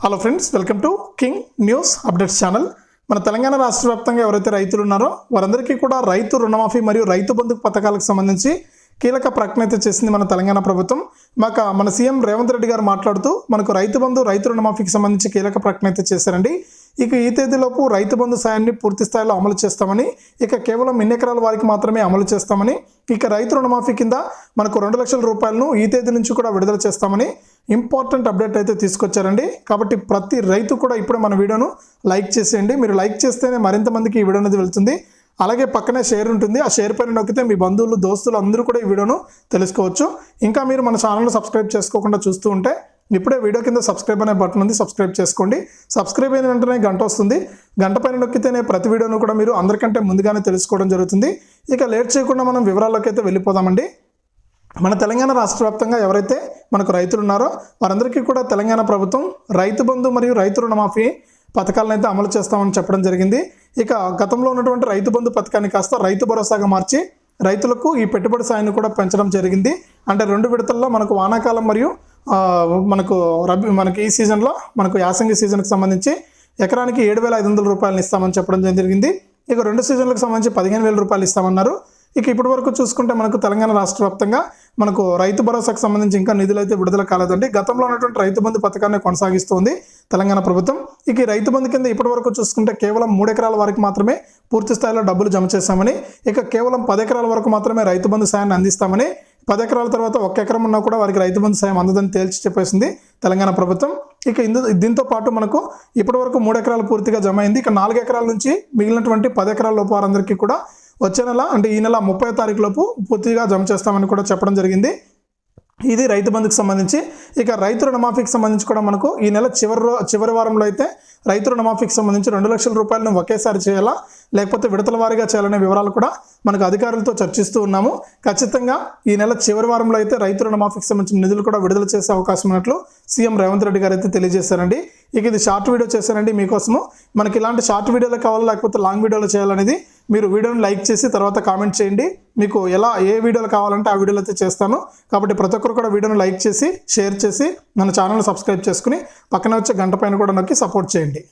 Hello friends welcome to king news updates channel మన తెలంగాణ రాష్ట్ర వ్యాప్తంగా ఎవరైతే రైతులు ఉన్నారో వారందరికీ కూడా రైతు రుణమాఫీ మరియు రైతు బంధు పథకాలకు సంబంధించి కీలక ప్రకటన అయితే చేసింది మన తెలంగాణ ప్రభుత్వం. మాకు మన సీఎం రేవంత్ రెడ్డి గారు మాట్లాడుతూ మనకు రైతు బంధు రైతు రుణమాఫీకి సంబంధించి కీలక ప్రకటన అయితే చేశారండి. ఇక ఈ తేదీలోపు రైతు బంధు సాయాన్ని పూర్తి స్థాయిలో అమలు చేస్తామని ఇక కేవలం ఎన్ని ఎకరాల వారికి మాత్రమే అమలు చేస్తామని ఇక రైతు రుణమాఫీ కింద మనకు రెండు లక్షల రూపాయలను ఈ తేదీ నుంచి కూడా విడుదల చేస్తామని ఇంపార్టెంట్ అప్డేట్ అయితే తీసుకొచ్చారండి. కాబట్టి ప్రతి రైతు కూడా ఇప్పుడే మన వీడియోను లైక్ చేసేయండి. మీరు లైక్ చేస్తేనే మరింత మందికి ఈ వీడియో అనేది వెళ్తుంది. అలాగే పక్కనే షేర్ ఉంటుంది. ఆ షేర్ పైన నొక్కితే మీ బంధువులు దోస్తులు అందరూ కూడా ఈ వీడియోను తెలుసుకోవచ్చు. ఇంకా మీరు మన ఛానల్ను సబ్స్క్రైబ్ చేసుకోకుండా చూస్తూ ఉంటే ఇప్పుడే వీడియో కింద సబ్స్క్రైబ్ అనే బటన్ ఉంది సబ్స్క్రైబ్ చేసుకోండి. సబ్స్క్రైబ్ అయిన వెంటనే గంట వస్తుంది. గంట పైన నొక్కితేనే ప్రతి వీడియోను కూడా మీరు అందరికంటే ముందుగానే తెలుసుకోవడం జరుగుతుంది. ఇక లేట్ చేయకుండా మనం వివరాల్లోకి అయితే వెళ్ళిపోదామండి. మన తెలంగాణ రాష్ట్ర వ్యాప్తంగా ఎవరైతే మనకు రైతులు ఉన్నారో వారందరికీ కూడా తెలంగాణ ప్రభుత్వం రైతు బంధు మరియు రైతు రుణమాఫీ పథకాలను అయితే అమలు చేస్తామని చెప్పడం జరిగింది. ఇక గతంలో ఉన్నటువంటి రైతు బంధు పథకాన్ని కాస్త రైతు భరోసాగా మార్చి రైతులకు ఈ పెట్టుబడి సాయాన్ని కూడా పెంచడం జరిగింది. అంటే రెండు విడతల్లో మనకు వానాకాలం మరియు మనకు రబీ మనకి ఈ సీజన్లో మనకు యాసంగి సీజన్కి సంబంధించి ఎకరానికి ఏడు వేల ఐదు వందల రూపాయలు ఇస్తామని చెప్పడం జరిగింది. ఇక రెండు సీజన్లకు సంబంధించి పదిహేను వేల రూపాయలు ఇస్తామన్నారు. ఇక ఇప్పటి వరకు చూసుకుంటే మనకు తెలంగాణ రాష్ట్ర వ్యాప్తంగా మనకు రైతు భరోసాకు సంబంధించి ఇంకా నిధులు అయితే విడుదల కాలేదండి. గతంలో ఉన్నటువంటి రైతు బంధు పథకాన్ని కొనసాగిస్తోంది తెలంగాణ ప్రభుత్వం. ఇక ఈ రైతు బంధు కింద ఇప్పటి వరకు చూసుకుంటే కేవలం మూడు ఎకరాల వరకు మాత్రమే పూర్తి స్థాయిలో డబ్బులు జమ చేశామని ఇక కేవలం పది ఎకరాల వరకు మాత్రమే రైతు బంధు సాయాన్ని అందిస్తామని పది ఎకరాల తర్వాత ఒక్క ఎకరం ఉన్నా కూడా వారికి రైతు బంధు సాయం అందదని తేల్చి చెప్పేసింది తెలంగాణ ప్రభుత్వం. ఇక ఇందు దీంతో పాటు మనకు ఇప్పటి వరకు మూడు ఎకరాలు పూర్తిగా జమ అయింది. ఇక నాలుగు ఎకరాల నుంచి మిగిలినటువంటి పది ఎకరాల లోపు వారందరికీ కూడా వచ్చే నెల అంటే ఈ నెల ముప్పై తారీఖు లోపు పూర్తిగా జమ చేస్తామని కూడా చెప్పడం జరిగింది. ఇది రైతు బంధుకు సంబంధించి. ఇక రైతు రుణమాఫీకి సంబంధించి కూడా మనకు ఈ నెల చివరి చివరి వారంలో అయితే రైతు రుణమాఫీకి సంబంధించి రెండు లక్షల రూపాయలను ఒకేసారి చేయాలా లేకపోతే విడతల వారీగా చేయాలనే వివరాలు కూడా మనకు అధికారులతో చర్చిస్తూ ఉన్నాము. ఖచ్చితంగా ఈ నెల చివరి వారంలో అయితే రైతు రుణమాఫీకి సంబంధించిన నిధులు కూడా విడుదల చేసే అవకాశం ఉన్నట్లు సీఎం రేవంత్ రెడ్డి గారు అయితే తెలియజేశారండి. ఇక ఇది షార్ట్ వీడియో చేశారండి మీకోసము. మనకి ఇలాంటి షార్ట్ వీడియోలు కావాలా లేకపోతే లాంగ్ వీడియోలు చేయాలనేది మీరు వీడియోని లైక్ చేసి తర్వాత కామెంట్ చేయండి. మీకు ఎలా ఏ వీడియోలు కావాలంటే ఆ వీడియోలు అయితే చేస్తాను. కాబట్టి ప్రతి ఒక్కరు కూడా వీడియోని లైక్ చేసి షేర్ చేసి మన ఛానల్ సబ్స్క్రైబ్ చేసుకుని పక్కన వచ్చే గంట పైన కూడా నొక్కి సపోర్ట్ చేయండి.